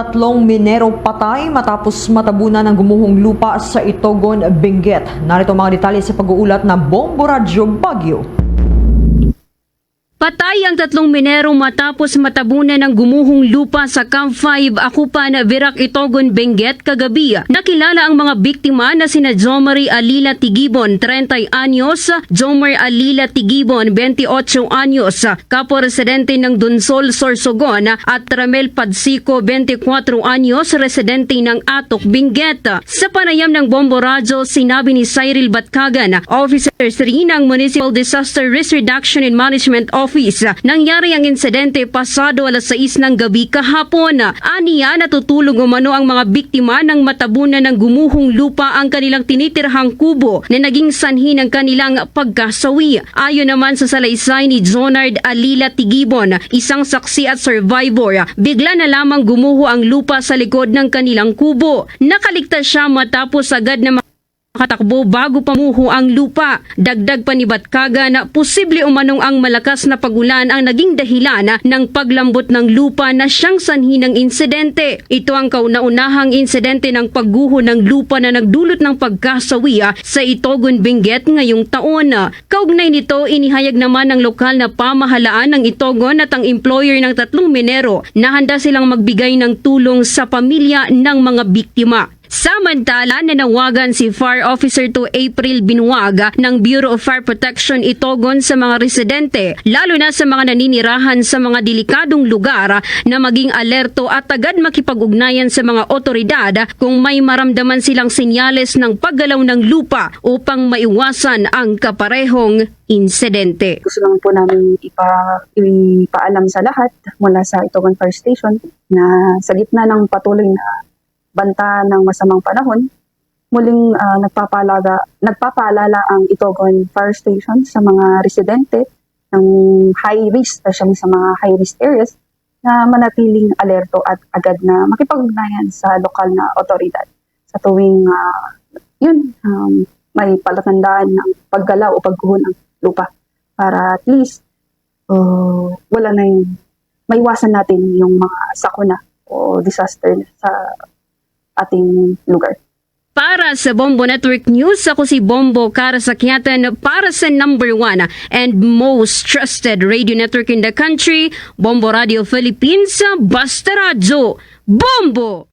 Tatlong minero patay matapos matabunan ng gumuhong lupa sa Itogon, Benguet. Narito mga detalye sa pag-uulat na Bombo Radyo Bagyo. Patay ang tatlong minero matapos matabunan ng gumuhong lupa sa Camp 5, Akupan, Virac, Itogon, Benguet kagabi. Nakilala ang mga biktima na sina Jomari Alila Tigibon, 30 anyos, Jomer Alila Tigibon, 28 anyos, kapo-residente ng Dunsol, Sorsogon, at Ramel Padsico, 24 anyos, residente ng Atok, Benguet. Sa panayam ng Bombo Radyo, sinabi ni Cyril Batkagan, Officer 3 ng Municipal Disaster Risk Reduction and Management Office. Nangyari ang insidente pasado alas 6 ng gabi kahapon. Aniya natutulog umano ang mga biktima ng matabunan ng gumuhong lupa ang kanilang tinitirhang kubo na naging sanhi ng kanilang pagkasawi. Ayon naman sa salaysay ni Jonard Alila Tigibon, isang saksi at survivor, bigla na lamang gumuho ang lupa sa likod ng kanilang kubo. Nakaligtas siya matapos agad na Makatakbo bago pamuho ang lupa. Dagdag pa ni Batkaga na posible umanong ang malakas na pagulan ang naging dahilan ng paglambot ng lupa na siyang sanhi ng insidente. Ito ang kauna-unahang insidente ng pagguho ng lupa na nagdulot ng pagkasawi ah, sa Itogon, Benguet ngayong taon. Kaugnay nito, inihayag naman ng lokal na pamahalaan ng Itogon at ang employer ng tatlong minero na handa silang magbigay ng tulong sa pamilya ng mga biktima. Samantala, nanawagan si Fire Officer to April Binuaga ng Bureau of Fire Protection Itogon sa mga residente, lalo na sa mga naninirahan sa mga delikadong lugar na maging alerto at agad makipag-ugnayan sa mga otoridad kung may maramdaman silang senyales ng paggalaw ng lupa upang maiwasan ang kaparehong insidente. gusto lang po namin ipa, ipaalam sa lahat mula sa Itogon Fire Station na sa gitna ng patuloy na banta ng masamang panahon, muling ah, nagpapalaga, nagpapaalala ang Itogon Fire Station sa mga residente ng high risk, especially sa mga high risk areas, na manatiling alerto at agad na makipag-ugnayan sa lokal na otoridad. Sa tuwing ah, yun, um, may palatandaan ng paggalaw o pagguho ng lupa para at least uh, wala na yung maiwasan natin yung mga sakuna o disaster sa ating lugar. Para sa Bombo Network News, ako si Bombo Karasakyatan para sa number one and most trusted radio network in the country, Bombo Radio Philippines, Basta Radio, Bombo!